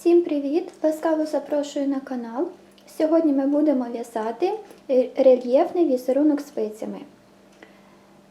Всім привіт! Ласкаво запрошую на канал. Сьогодні ми будемо в'язати е, рельєфний візерунок спицями.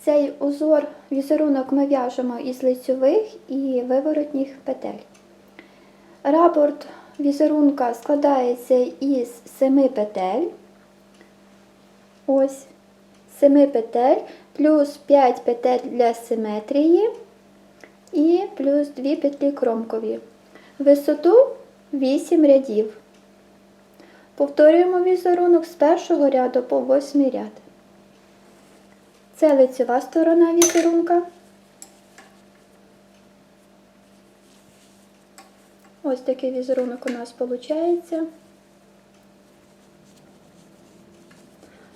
Цей узор візерунок ми в'яжемо із лицьових і виворотніх петель. Рапорт візерунка складається із 7 петель. Ось 7 петель, плюс 5 петель для симетрії і плюс 2 петлі кромкові. Висоту 8 рядів. Повторюємо візерунок з першого ряду по восьмий ряд. Це лицева сторона візерунка. Ось такий візерунок у нас виходить.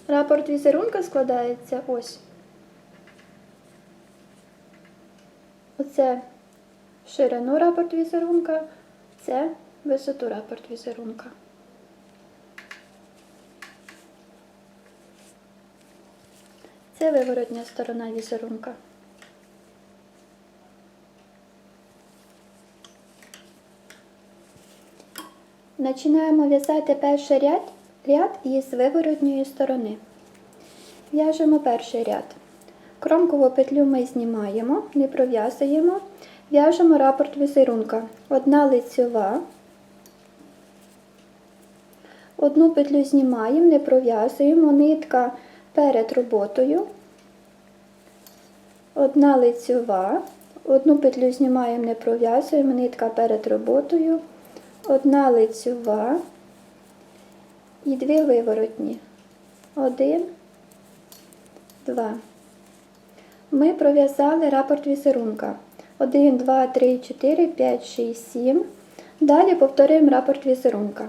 Рапорт візерунка складається ось. Оце ширину рапорт візерунка, це висоту рапорт візерунка. Це виворотня сторона візерунка. Починаємо в'язати перший ряд, ряд із виворотньої сторони. В'яжемо перший ряд. Кромкову петлю ми знімаємо, не пров'язуємо, в'яжемо рапорт візерунка. Одна лицьова, одну петлю знімаємо, не пров'язуємо, нитка перед роботою, одна лицьова, одну петлю знімаємо, не пров'язуємо, нитка перед роботою, одна лицьова і дві виворотні. Один, два. Ми пров'язали рапорт візерунка. 1, 2, 3, 4, 5, 6, 7. Далі повторюємо рапорт візерунка.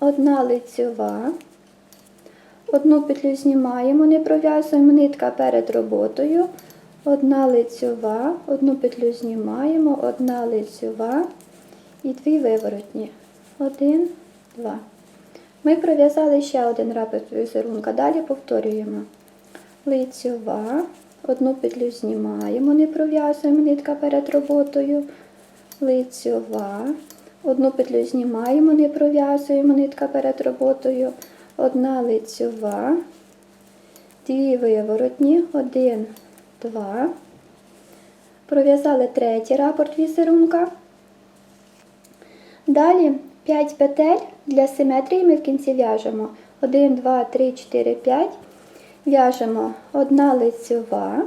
Одна лицьова. Одну петлю знімаємо, не пров'язуємо нитка перед роботою. Одна лицьова, одну петлю знімаємо, одна лицьова і дві виворотні. Один, два. Ми пров'язали ще один рапорт візерунка. Далі повторюємо. Лицьова, одну петлю знімаємо, не пров'язуємо нитка перед роботою. Лицьова, одну петлю знімаємо, не пров'язуємо нитка перед роботою. Одна лицьова, дві виворотні, один, два. Пров'язали третій рапорт візерунка. Далі 5 петель для симетрії ми в кінці в'яжемо 1, 2, 3, 4, 5. В'яжемо одна лицьова,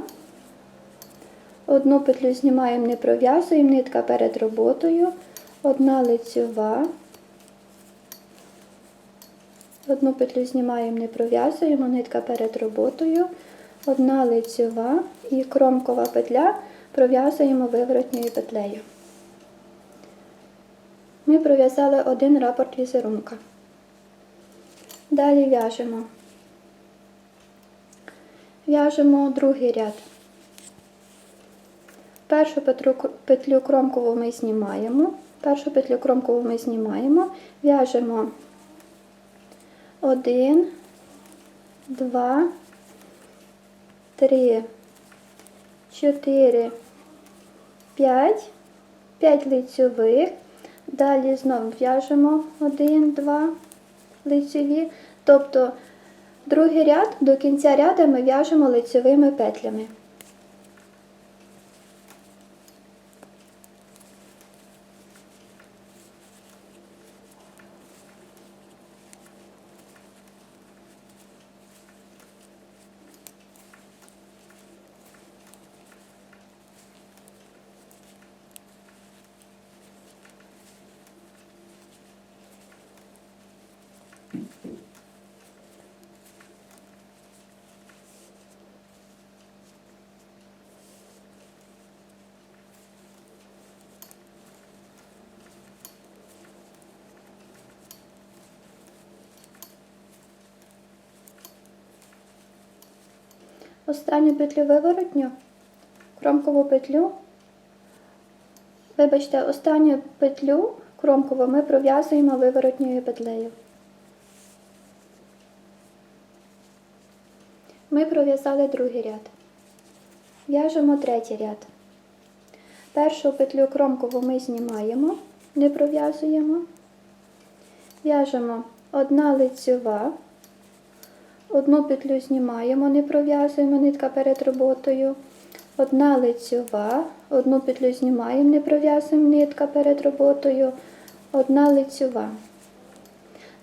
одну петлю знімаємо, не пров'язуємо, нитка перед роботою, одна лицьова, одну петлю знімаємо, не пров'язуємо, нитка перед роботою, одна лицьова і кромкова петля пров'язуємо виворотньою петлею. Ми пров'язали один рапорт візерунка. Далі в'яжемо. В'яжемо другий ряд. Першу петлю, петлю кромкову ми знімаємо. Першу петлю кромкову ми знімаємо, в'яжемо 1, 2, 3, 4, 5, 5 лицьових. Далі знову в'яжемо 1, 2 лицеві. Тобто другий ряд до кінця ряду ми в'яжемо лицевими петлями. Останню петлю виворотню, кромкову петлю. Вибачте, останню петлю кромкову ми пров'язуємо виворотньою петлею. Ми пров'язали другий ряд. В'яжемо третій ряд. Першу петлю кромкову ми знімаємо, не пров'язуємо. В'яжемо одна лицьова, одну петлю знімаємо, не пров'язуємо нитка перед роботою. Одна лицьова, одну петлю знімаємо, не пров'язуємо нитка перед роботою, одна лицьова.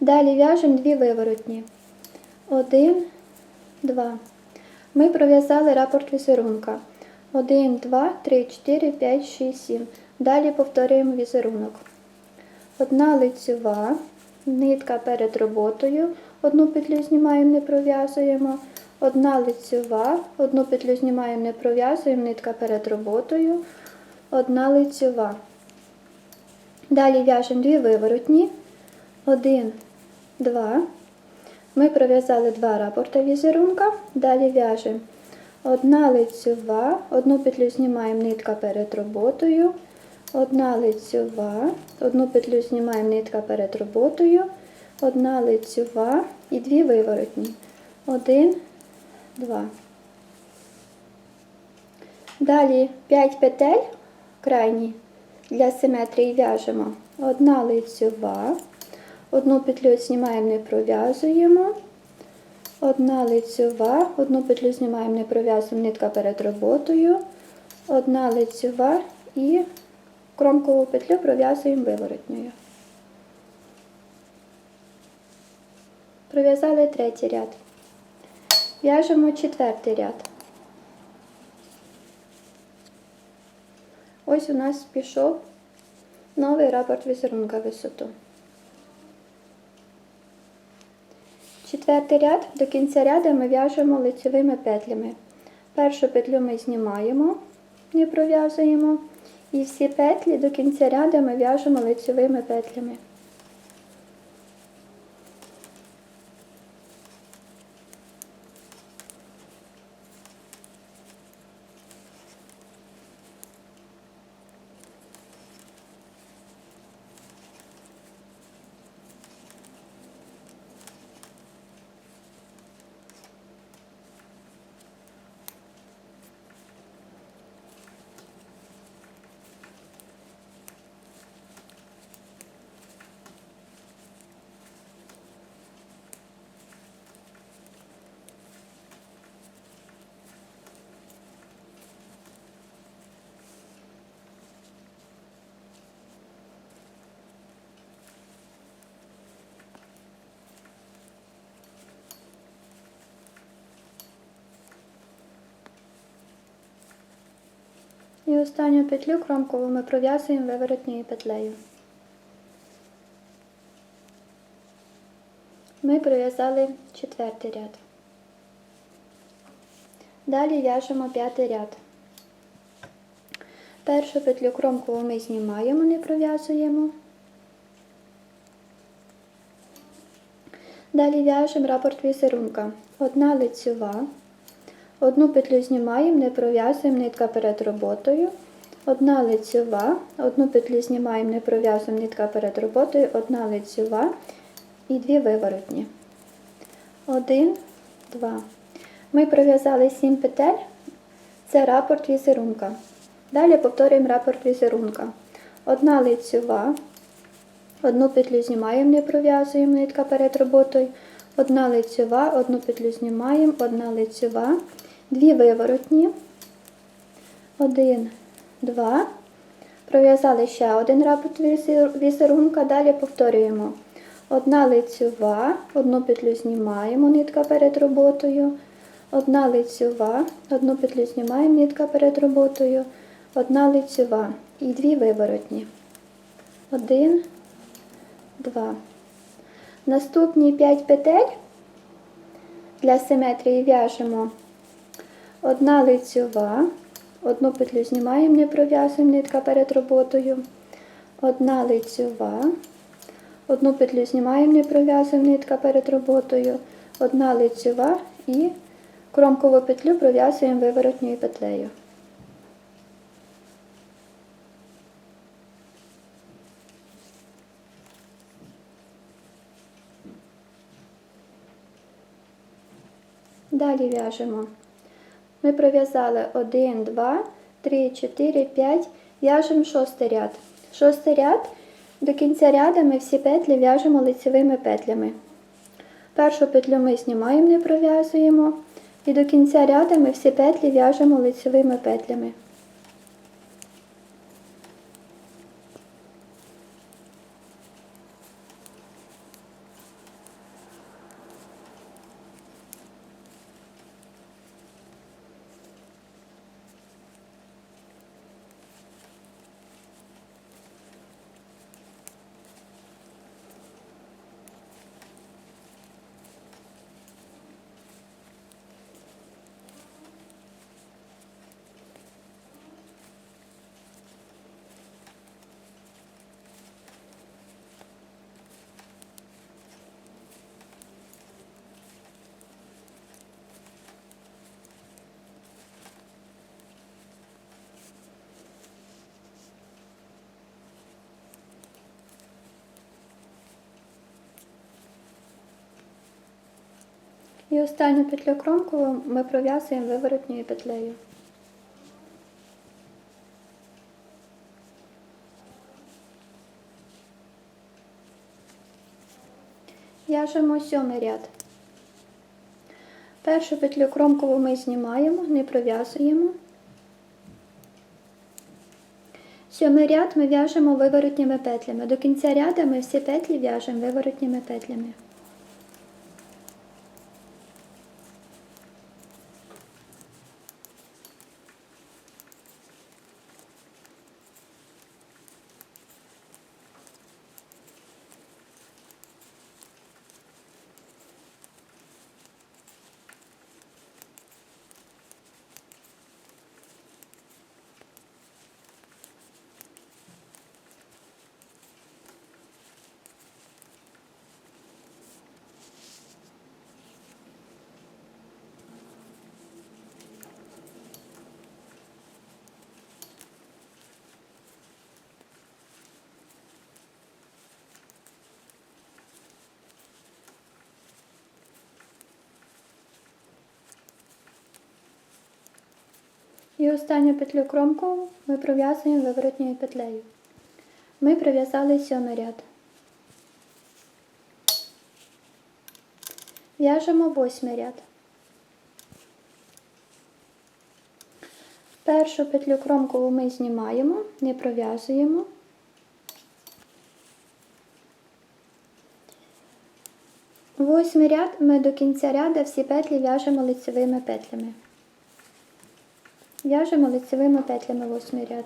Далі в'яжемо дві виворотні. Один, два. Ми пров'язали рапорт візерунка. 1, 2, 3, 4, 5, 6, 7. Далі повторюємо візерунок. Одна лицьова, нитка перед роботою. Одну петлю знімаємо, не пров'язуємо. Одна лицьова, одну петлю знімаємо, не пров'язуємо, нитка перед роботою. Одна лицьова. Далі в'яжемо дві виворотні. Один, два. Ми пров'язали два рапорта візерунка. Далі в'яжемо одна лицьова, одну петлю знімаємо нитка перед роботою. Одна лицьова, одну петлю знімаємо нитка перед роботою. Одна лицьова і дві виворотні. Один, два. Далі 5 петель крайні для симетрії в'яжемо. Одна лицьова, одну петлю знімаємо, не пров'язуємо. Одна лицьова, одну петлю знімаємо, не пров'язуємо нитка перед роботою. Одна лицьова і кромкову петлю пров'язуємо виворотньою. Пров'язали третій ряд. В'яжемо четвертий ряд. Ось у нас пішов новий рапорт візерунка висоту. Четвертий ряд до кінця ряду ми в'яжемо лицевими петлями. Першу петлю ми знімаємо, не пров'язуємо. І всі петлі до кінця ряду ми в'яжемо лицевими петлями. І останню петлю кромкову ми пров'язуємо виворотньою петлею. Ми пров'язали четвертий ряд. Далі в'яжемо п'ятий ряд. Першу петлю кромкову ми знімаємо, не пров'язуємо. Далі в'яжемо рапорт візерунка. Одна лицьова. Одну петлю знімаємо, не пров'язуємо нитка перед роботою. Одна лицьова, одну петлю знімаємо, не пров'язуємо нитка перед роботою, одна лицьова і дві виворотні. Один, два. Ми пров'язали 7 петель. Це рапорт візерунка. Далі повторюємо рапорт візерунка. Одна лицьова, одну петлю знімаємо, не пров'язуємо нитка перед роботою. Одна лицьова, одну петлю знімаємо, одна лицьова, дві виворотні. Один, два. Пров'язали ще один рапорт візер- візерунка, далі повторюємо. Одна лицьова, одну петлю знімаємо, нитка перед роботою. Одна лицьова, одну петлю знімаємо, нитка перед роботою. Одна лицьова і дві виворотні. Один, два. Наступні 5 петель для симетрії в'яжемо одна лицьова, одну петлю знімаємо, не пров'язуємо нитка перед роботою, одна лицьова, одну петлю знімаємо, не пров'язуємо нитка перед роботою, одна лицьова і кромкову петлю пров'язуємо виворотньою петлею. Далі в'яжемо. Ми пров'язали 1, 2, 3, 4, 5 В'яжемо шостий ряд. Шостий ряд до кінця ряду ми всі петлі в'яжемо лицевими петлями. Першу петлю ми знімаємо, не пров'язуємо. І до кінця ряду ми всі петлі в'яжемо лицевими петлями. І останню петлю кромкову ми пров'язуємо виворотньою петлею. В'яжемо сьомий ряд. Першу петлю кромкову ми знімаємо, не пров'язуємо. Сьомий ряд ми в'яжемо виворотніми петлями. До кінця ряду ми всі петлі в'яжемо виворотніми петлями. І останню петлю кромкову ми пров'язуємо виворотньою петлею. Ми пров'язали сьомий ряд. В'яжемо восьмий ряд. Першу петлю кромкову ми знімаємо, не пров'язуємо. Восьмий ряд ми до кінця ряду всі петлі в'яжемо лицевими петлями. В'яжемо лицевими петлями восьмий ряд.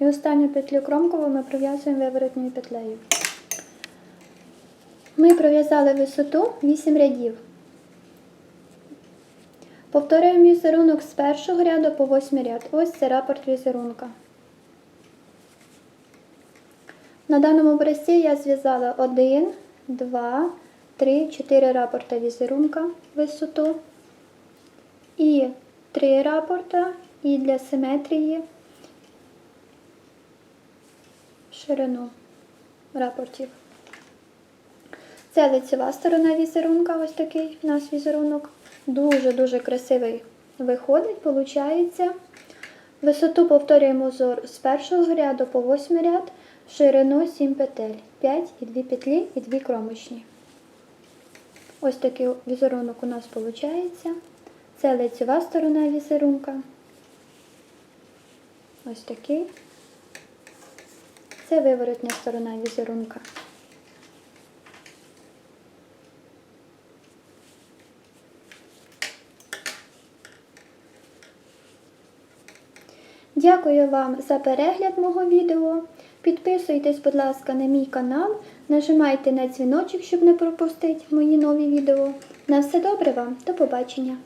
І останню петлю кромкову ми пров'язуємо виворотньою петлею. Ми пров'язали висоту 8 рядів. Повторюємо візерунок з першого ряду по восьмий ряд. Ось це рапорт візерунка. На даному образці я зв'язала 1, 2, 3, 4 рапорта візерунка висоту і 3 рапорта і для симетрії ширину рапортів. Це лицева сторона візерунка, ось такий у нас візерунок. Дуже-дуже красивий виходить, виходить. Висоту повторюємо узор з першого ряду по восьмий ряд, ширину 7 петель, 5 і 2 петлі і 2 кромочні. Ось такий візерунок у нас виходить. Це лицева сторона візерунка. Ось такий. Це виворотня сторона візерунка. Дякую вам за перегляд мого відео. Підписуйтесь, будь ласка, на мій канал, нажимайте на дзвіночок, щоб не пропустити мої нові відео. На все добре вам, до побачення!